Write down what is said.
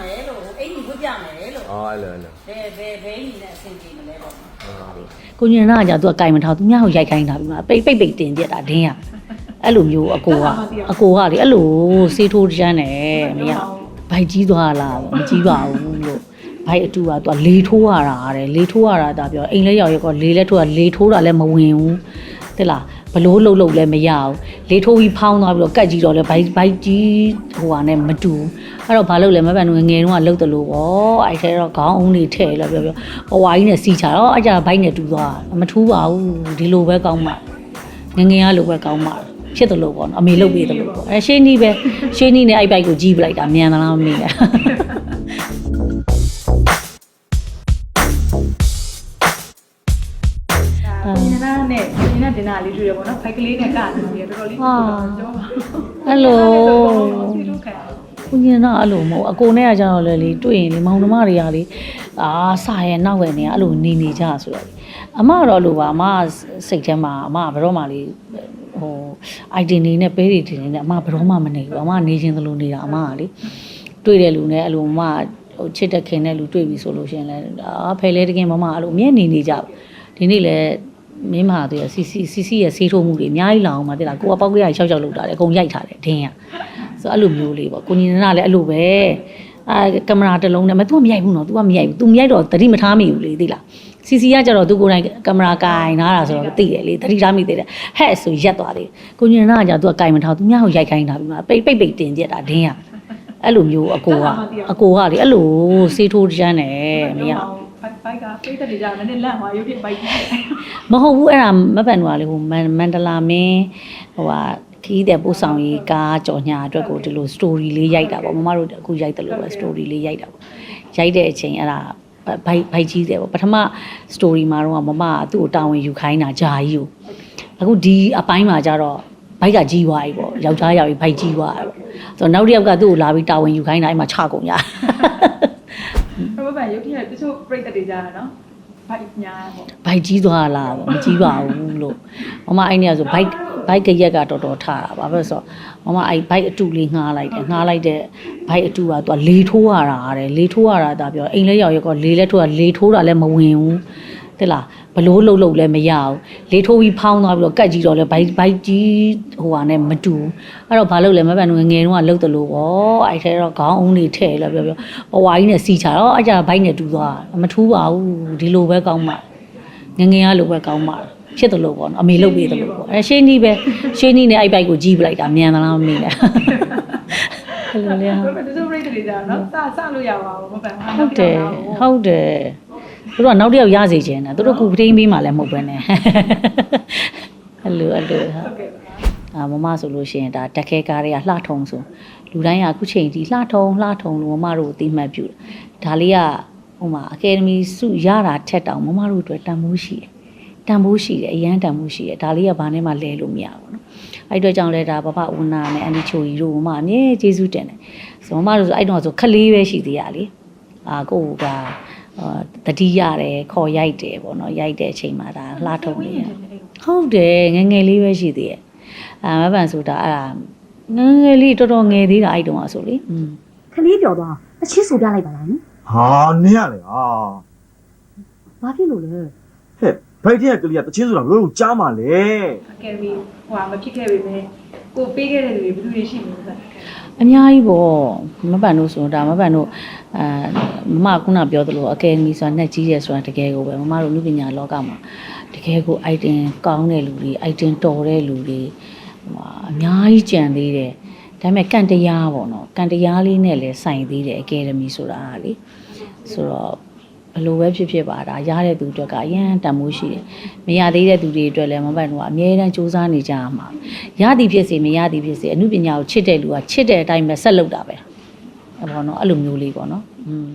မယ်လို့အိမ်ကြီးဝတ်ပြမယ်လို့အော်အဲ့လိုအဲ့လိုဘယ်ဘယ်ဘယ်ကြီးနဲ့အဆင်ပြေမလဲပေါ့နော်ကိုညင်နာကကြာသူကကင်မထားသူများကိုရိုက်ခိုင်းတာပြီးမှပိတ်ပိတ်ပိတ်တင်ပြက်တာဒင်းရအဲ့လိုမျိုးအကိုကအကိုကလေအဲ့လိုစေးထိုးတန်းတယ်မရဘိုက်ကြီးသွားလားမကြီးပါဘူးလို့ဘိုက်အတူကသူကလေထိုးရတာတဲ့လေထိုးရတာဒါပြောအိမ်လဲရောက်ရောလေလဲထိုးတာလေထိုးတာလည်းမဝင်ဘူးတဲ့လားဘလို့လှုပ်လှုပ်လည်းမရဘူး လေထိုးပြီးဖောင်းသွားပြီးတော့ကတ်ကြီးတော့လဲဘိုက်ဘိုက်ကြီးဟိုဟာနဲ့မတူအဲ့တော့ဘာလုပ်လဲမပန်ငယ်တုန်းကလှုပ်တယ်လို့ပေါ့အဲ့ထဲတော့ခေါင်းအုံးလေးထည့်လို့ပြောပြောအဝါကြီးနဲ့စီချတာတော့အဲ့ကြဘိုက်နဲ့တူသွားမထူးပါဘူးဒီလိုပဲကောင်းမှာငယ်ငယ်ကလိုပဲကောင်းမှာဖြစ်တယ်လို့ပေါ့နော်အမေလုပ်ပေးတယ်လို့ပေါ့အဲရှင်းနီးပဲရှင်းနီးနဲ့အဲ့ဘိုက်ကိုကြီးပလိုက်တာမြန်သလားမမေးလဲ ဒါကိုညီနာနဲ့ညီနာတင်တာလေးတွေ့ရပေါ့နော်ဖိုက်ကလေးနဲ့ကနေပြီးတော့တော်တော်လေးပြောပါအဲ့လိုစီလို့ခံကိုကြီးတော့အဲ့လိုမဟုတ်အကိုနဲ့ကကြတော့လေလေတွေ့ရင်လေမောင်နှမတွေကလေအာစာရဲ့နောက်ွယ်နေအဲ့လိုနေနေကြဆိုတော့အမကတော့လို့ပါအမစိတ်ထဲမှာအမဘယ်တော့မှလေဟို item နေနဲ့ပဲတွေတင်နေနဲ့အမဘယ်တော့မှမနေဘူးအမနေချင်းသလိုနေတာအမကလေတွေ့တဲ့လူနဲ့အဲ့လိုအမဟိုချစ်တဲ့ခင်တဲ့လူတွေ့ပြီဆိုလို့ရှိရင်လည်းအာဖယ်လဲတကယ်မမအဲ့လိုအမြဲနေနေကြပါဒီနေ့လည်း မင်းမဟာသူရစီစီစီစီရဲ့ဆေးထိုးမှုတွေအများကြီးလာအောင်မသိလားကိုကပေါက်ကရရှောက်ရှောက်လုပ်တာလေအကုန်ရိုက်ထားတယ်ဒင်းရဆိုအဲ့လိုမျိုးလေးပေါ့ကိုညီနန္ဒလည်းအဲ့လိုပဲအာကင်မရာတစ်လုံးနဲ့မသူကမရိုက်ဘူးနော် तू ကမရိုက်ဘူး तू မရိုက်တော့သတိမထားမိဘူးလေသိလားစီစီကကြတော့သူကိုယ်တိုင်ကင်မရာကင်ထားတာဆိုတော့သိတယ်လေသတိထားမိသေးတယ်ဟဲ့ဆိုရက်သွားသေးတယ်ကိုညင်နာကကြတော့သူကကင်မထားသူများကိုရိုက်ခိုင်းတာပြီးမှပိတ်ပိတ်ပိတ်တင်ပြတာဒင်းရအဲ့လိုမျိုးအကိုကအကိုကလေအဲ့လိုစေးထိုးကြမ်းတယ်မရဘူး ဘိုက်ကပိတ်တဲ့နေကြတယ်နည်းလန့်သွားရုပ်ပြဘိုက်ကြီးမဟုတ်ဘူးအဲ့ဒါမပန်တော့လေဟိုမန်မန္တလာမင်းဟိုဟာခီးတဲ့ပို့ဆောင်ရေးကားကြော်ညာအတွက်ကိုဒီလို story လေးရိုက်တာပေါ့မမတို့အခုရိုက်တယ်လို့ပဲ story လေးရိုက်တာပေါ့ရိုက်တဲ့အချိန်အဲ့ဒါဘိုက်ဘိုက်ကြီးတယ်ပေါ့ပထမ story မှာတော့မမကသူ့ကိုတာဝန်ယူခိုင်းတာဂျာကြီးကိုအခုဒီအပိုင်းမှာကျတော့ဘိုက်ကကြီးသွားပြီပေါ့ယောက်ျားရောက်ပြီဘိုက်ကြီးသွားတယ်ပေါ့ဆိုတော့နောက်တစ်ယောက်ကသူ့ကိုလာပြီးတာဝန်ယူခိုင်းတာအဲ့မှာချကုန်ရ ဘဘရုပ်ပြတချို့ပြိတ္တတွေကြတာနော်ဘိုက်ညာပေါ့ဘိုက်ကြီးသွားလားပေါ့မကြီးပါဘူးလို့မမအဲ့နေရဆိုဘိုက်ဘိုက်ကရက်ကတော်တော်ထားတာဘာဖြစ်လို့ဆိုတော့မမအဲ့ဘိုက်အတူလေးငှားလိုက်တယ်ငှားလိုက်တဲ့ဘိုက်အတူကသူကလေထိုးရတာတဲ့လေထိုးရတာဒါပြောအိမ်လဲရောက်ရောက်ကလေလဲထိုးတာလေထိုးတာလည်းမဝင်ဘူးတဲ့လား ဘလို့လှုပ်လှုပ်လည်းမရဘူးလေထိုးပြီးဖောင်းသွားပြီးတော့ကတ်ကြီးတော့လဲဘိုက်ဘိုက်ကြီးဟိုဟာနဲ့မတူဘူးအဲ့တော့ဘာလုပ်လဲမပန်ငယ်ငယ်တုန်းကလှုပ်တယ်လို့ပေါ့အဲ့ထဲတော့ခေါင်းအုံးလေးထည့်လို့ပြောပြောဘဝကြီးနဲ့စီချတော့အဲ့ကြဘိုက်နဲ့တူသွားတာမထူးပါဘူးဒီလိုပဲကောင်းမှာငငယ်ရလို့ပဲကောင်းပါလားဖြစ်တယ်လို့ပေါ့နော်အမေလုပ်ပေးတယ်လို့ပေါ့အဲရှင်းနီးပဲရှင်းနီးနဲ့အဲ့ဘိုက်ကိုကြီးပလိုက်တာမြန်သလားမမေးလဲဟုတ်တယ်လေဘဘတချို့ပြိတ္တတွေကြတာနော်စစလို့ရပါဘူးမပန်ဟုတ်တယ်ဟုတ်တယ် သူတို့ကနောက်တစ်ယောက်ရစေချင်တာသူတို့ကူပထိန်ပေးမှလည်းမဟုတ်ပဲနဲ့အဲ့လိုအဲ့လိုဟာဟုတ်ကဲ့ပါအာမမဆိုလို့ရှိရင်ဒါတက်ခဲကားတွေကလှထုံဆိုလူတိုင်းကအခုချိန်ဒီလှထုံလှထုံလို့မမတို့အသိမှတ်ပြုတယ်ဒါလေးကဟိုမှာအကယ်ဒမီစုရတာထက်တောင်မမတို့အတွက်တန်ဖိုးရှိတယ်တန်ဖိုးရှိတယ်အရန်တန်ဖိုးရှိတယ်ဒါလေးကဘာနဲ့မှလဲလို့မရဘူးနော်အဲ့အတွက်ကြောင့်လဲဒါဘဘဦးနာနဲ့အန်ဒီချိုကြီးတို့မမအမြဲကျေးဇူးတင်တယ်ဆိုမမတို့ဆိုအဲ့တော့ဆိုခလေးပဲရှိသေးရလေအာကိုကအာ တတိရတယ်ခေါ်ရိုက်တယ်ပေါ့နော်ရိုက်တဲ့အချိန်မှာဒါလှထုံလေးရဟုတ်တယ်ငယ်ငယ်လေးပဲရှိသေးရဲ့အာမပန်ဆိုတာအဲ့ဒါငယ်ငယ်လေးတော်တော်ငယ်သေးတာအဲ့တုန်းကဆိုလေอืมခလေးပြောသွားတချစ်ဆိုပြလိုက်ပါလားနိဟာနင်းရလေဟာဘာဖြစ်လို့လဲဟဲ့ဘိုက်တဲ့ကလေးကတချင်းဆိုတာဘလို့ကြားမှာလဲအကယ်ဒမီဟိုမဖြစ်ခဲ့ပေမဲ့ကိုပေးခဲ့တဲ့လူတွေဘယ်သူတွေရှိမလဲ အများကြီးပေါ့မပန်တို့ဆိုတော့ဒါမပန်တို့အာမမကခုနပြောသလိုအကယ်ဒမီဆိုတာနှက်ကြီးရဲဆိုတာတကယ်ကိုပဲမမတို့လူပညာလောကမှာတကယ်ကို item ကောင်းတဲ့လူတွေ item တော်တဲ့လူတွေဟိုအများကြီးကြံသေးတယ်ဒါပေမဲ့ကန့်တရားပေါ့နော်ကန့်တရားလေးနဲ့လည်းဆိုင်သေးတယ်အကယ်ဒမီဆိုတာကလေဆိုတော့ ဘလို့ပဲဖြစ်ဖြစ်ပါဒါရတဲ့သူအတွက်ကအရန်တန်မိုးရှိတယ်မရသေးတဲ့သူတွေအတွက်လည်းမပတ်တော့အမြဲတမ်းစူးစမ်းနေကြရမှာရသည်ဖြစ်စေမရသည်ဖြစ်စေအမှုပညာကိုချစ်တဲ့လူကချစ်တဲ့အတိုင်းပဲဆက်လုပ်တာပဲအဲ့ပေါ့နော်အဲ့လိုမျိုးလေးပေါ့နော်อืม